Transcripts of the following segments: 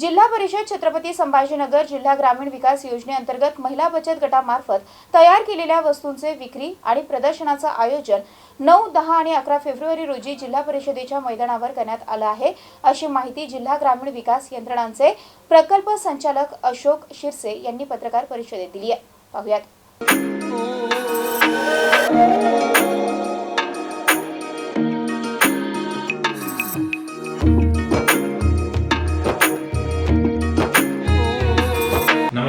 जिल्हा परिषद छत्रपती संभाजीनगर जिल्हा ग्रामीण विकास योजनेअंतर्गत महिला बचत गटामार्फत तयार केलेल्या वस्तूंचे विक्री आणि प्रदर्शनाचं आयोजन नऊ दहा आणि अकरा फेब्रुवारी रोजी जिल्हा परिषदेच्या मैदानावर करण्यात आलं आहे. अशी माहिती जिल्हा ग्रामीण विकास यंत्रणांचे प्रकल्प संचालक अशोक शिरसे यांनी पत्रकार परिषदेत दिली आहे. पाहुयात.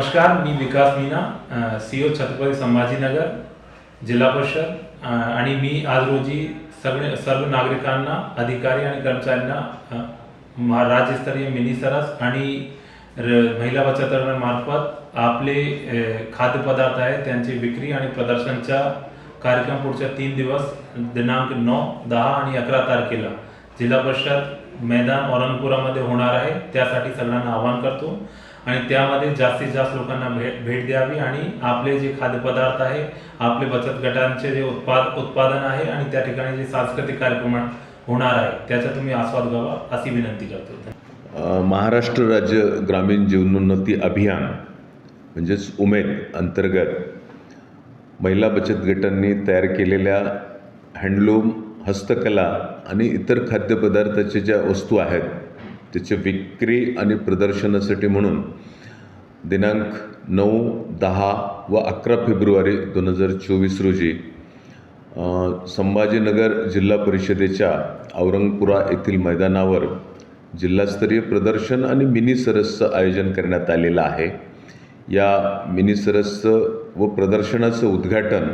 नमस्कार मी विकास मीना सी ओ छत्रपती संभाजीनगर जिल्हा परिषद आणि मी आज रोजी सगळे सर्व नागरिकांना अधिकारी आणि कर्मचाऱ्यांना राज्यस्तरीय मिनी सरस आणि महिला बचत मार्फत आपले खाद्यपदार्थ आहेत त्यांची विक्री आणि प्रदर्शनचा कार्यक्रम पुढच्या तीन दिवस दिनांक नऊ दहा आणि अकरा तारखेला. जिल्हा परिषद मैदान औरंगपुरामध्ये होणार आहे. त्यासाठी सगळ्यांना आवाहन करतो. आणि त्यामध्ये जास्तीत जास्त लोकांना भेट भेट द्यावी आणि आपले जे खाद्यपदार्थ आहे आपले बचत गटांचे जे उत्पाद उत्पादन आहे आणि त्या ठिकाणी जे सांस्कृतिक कार्यक्रम होणार आहे त्याचा तुम्ही आस्वाद घ्यावा अशी विनंती करतो. महाराष्ट्र राज्य ग्रामीण जीवनोन्नती अभियान म्हणजेच उमेद अंतर्गत महिला बचत गटांनी तयार केलेल्या हँडलूम हस्तकला आणि इतर खाद्यपदार्थाच्या ज्या वस्तू आहेत त्याची विक्री आणि प्रदर्शनासाठी म्हणून दिनांक नऊ दहा व अकरा फेब्रुवारी दोन हजार चोवीस रोजी संभाजीनगर जिल्हा परिषदेच्या औरंगपुरा येथील मैदानावर जिल्हास्तरीय प्रदर्शन आणि मिनी सरसचं आयोजन करण्यात आलेलं आहे. या मिनी सरसचं व प्रदर्शनाचं उद्घाटन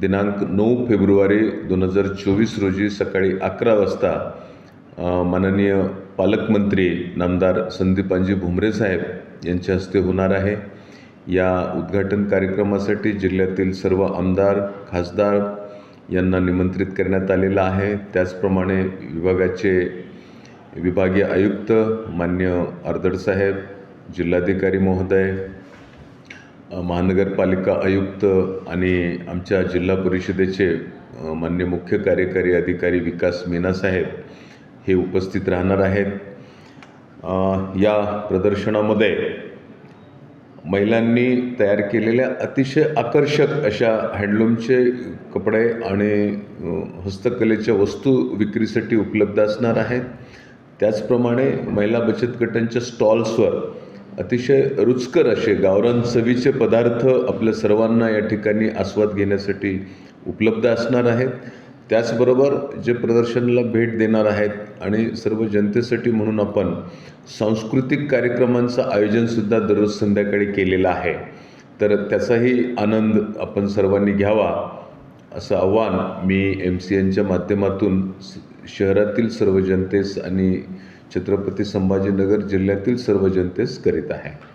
दिनांक नऊ फेब्रुवारी दोन हजार चोवीस रोजी सकाळी अकरा वाजता माननीय पालकमंत्री नामदार संदीपांजी भुमरे साहेब यांच्या हस्ते होणार आहे. या उद्घाटन कार्यक्रमासाठी जिल्ह्यातील सर्व आमदार खासदार यांना निमंत्रित करण्यात आलेलं आहे. त्याचप्रमाणे विभागाचे विभागीय आयुक्त मान्य अर्दडसाहेब जिल्हाधिकारी महोदय महानगरपालिका आयुक्त आणि आमच्या जिल्हा परिषदेचे मान्य मुख्य कार्यकारी अधिकारी विकास मीनासाहेब हे उपस्थित राहणार आहेत. या प्रदर्शनामध्ये महिलांनी तयार केलेल्या अतिशय आकर्षक अशा हँडलूमचे कपडे आणि हस्तकलेच्या वस्तू विक्रीसाठी उपलब्ध असणार आहेत. त्याचप्रमाणे महिला बचत गटांच्या स्टॉल्सवर अतिशय रुचकर असे गावरान चवीचे पदार्थ आपल्या सर्वांना या ठिकाणी आस्वाद घेण्यासाठी उपलब्ध असणार आहेत. त्याचबरोबर जे प्रदर्शनाला भेट देणार आहेत आणि सर्व जनतेसाठी म्हणून आपण सांस्कृतिक कार्यक्रमांचं आयोजनसुद्धा दररोज संध्याकाळी केलेलं आहे. तर त्याचाही आनंद आपण सर्वांनी घ्यावा असं आव्हान मी एम सी एनच्या माध्यमातून शहरातील सर्व जनतेस आणि छत्रपती संभाजीनगर जिल्ह्यातील सर्व जनतेस करीत आहे.